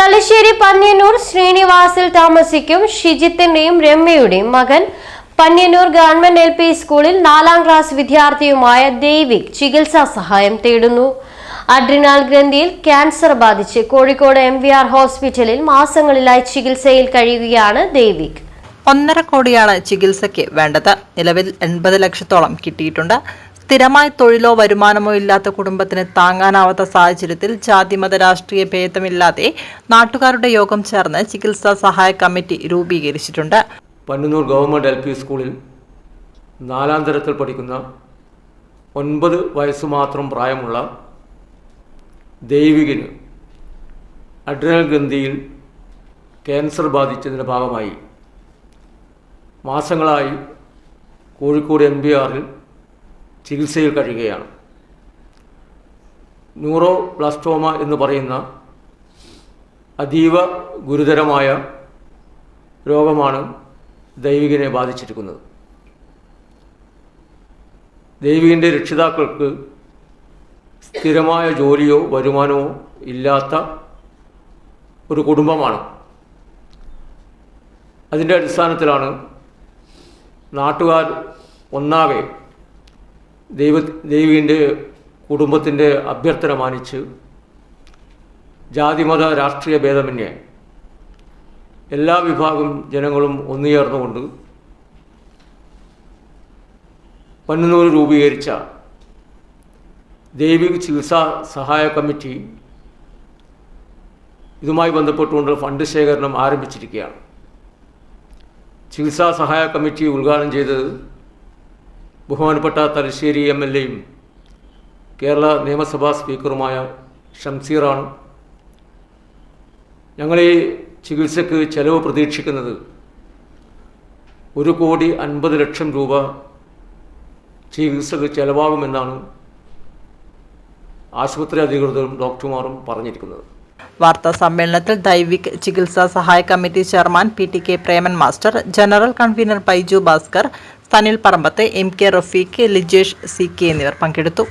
തലശ്ശേരി പന്ന്യന്നൂർ ശ്രീനിവാസിൽ താമസിക്കും ഷിജിത്തിന്റെയും രമ്യയുടെയും മകൻ. Panniyannur government L P സ്കൂളിൽ നാലാം ക്ലാസ് വിദ്യാർത്ഥിയുമായ ദേവിക് ചികിത്സാ സഹായം തേടുന്നു. അഡ്രിനാൽ ഗ്രന്ഥിയിൽ ക്യാൻസർ ബാധിച്ച് കോഴിക്കോട് എം വി ആർ ഹോസ്പിറ്റലിൽ മാസങ്ങളിലായി ചികിത്സയിൽ കഴിയുകയാണ് ദേവിക്. ഒന്നര കോടിയാണ് ചികിത്സയ്ക്ക് വേണ്ടത്. നിലവിൽ എൺപത് ലക്ഷത്തോളം കിട്ടിയിട്ടുണ്ട്. സ്ഥിരമായി തൊഴിലോ വരുമാനമോ ഇല്ലാത്ത കുടുംബത്തിന് താങ്ങാനാവാത്ത സാഹചര്യത്തിൽ ജാതിമത രാഷ്ട്രീയ ഭേദമില്ലാതെ നാട്ടുകാരുടെ യോഗം ചേർന്ന് ചികിത്സാ സഹായ കമ്മിറ്റി രൂപീകരിച്ചിട്ടുണ്ട്. പന്നൂർ ഗവൺമെന്റ് എൽ പി സ്കൂളിൽ നാലാം തരത്തിൽ പഠിക്കുന്ന ഒൻപത് വയസ്സ് മാത്രം പ്രായമുള്ള ദൈവികന് അഡ്രിനൽ ഗ്രന്ഥിയിൽ ക്യാൻസർ ബാധിച്ചതിന്റെ ഭാഗമായി മാസങ്ങളായി കോഴിക്കോട് എം ബി ആറിൽ ചികിത്സയിൽ കഴിയുകയാണ്. ന്യൂറോ ബ്ലാസ്റ്റോമ എന്ന് പറയുന്ന അതീവ ഗുരുതരമായ രോഗമാണ് ദൈവികനെ ബാധിച്ചിരിക്കുന്നത്. ദൈവികന്റെ രക്ഷിതാക്കൾക്ക് സ്ഥിരമായ ജോലിയോ വരുമാനമോ ഇല്ലാത്ത ഒരു കുടുംബമാണ്. അതിന്റെ അടിസ്ഥാനത്തിലാണ് നാട്ടുകാർ ഒന്നാകെ ദൈവ ദൈവീന്റെ കുടുംബത്തിന്റെ അഭ്യർത്ഥന മാനിച്ച് ജാതിമത രാഷ്ട്രീയ ഭേദമന്യേ എല്ലാ വിഭാഗം ജനങ്ങളും ഒന്നുചേർന്നുകൊണ്ട് പന്നൂർ രൂപീകരിച്ച ദൈവിക ചികിത്സാ സഹായ കമ്മിറ്റി ഇതുമായി ബന്ധപ്പെട്ടുകൊണ്ട് ഫണ്ട് ശേഖരണം ആരംഭിച്ചിരിക്കുകയാണ്. ചികിത്സാ സഹായ കമ്മിറ്റി ഉദ്ഘാടനം ചെയ്തത് ബഹുമാനപ്പെട്ട തലശ്ശേരി എം എൽ എയും കേരള നിയമസഭാ സ്പീക്കറുമായ ഷംസീറാണ്. ഞങ്ങളീ ചികിത്സയ്ക്ക് ചെലവ് പ്രതീക്ഷിക്കുന്നത് ഒരു കോടി അൻപത് ലക്ഷം രൂപ ചികിത്സക്ക് ചെലവാകുമെന്നാണ് ആശുപത്രി അധികൃതരും ഡോക്ടർമാരും പറഞ്ഞിരിക്കുന്നത്. വാർത്താ സമ്മേളനത്തിൽ ദൈവിക് ചികിത്സാ സഹായ committee chairman P T K Preman master general convener Baiju Bhaskar Sanil Parambath M K Rafeeq Lijesh C K എന്നിവർ പങ്കെടുത്തു.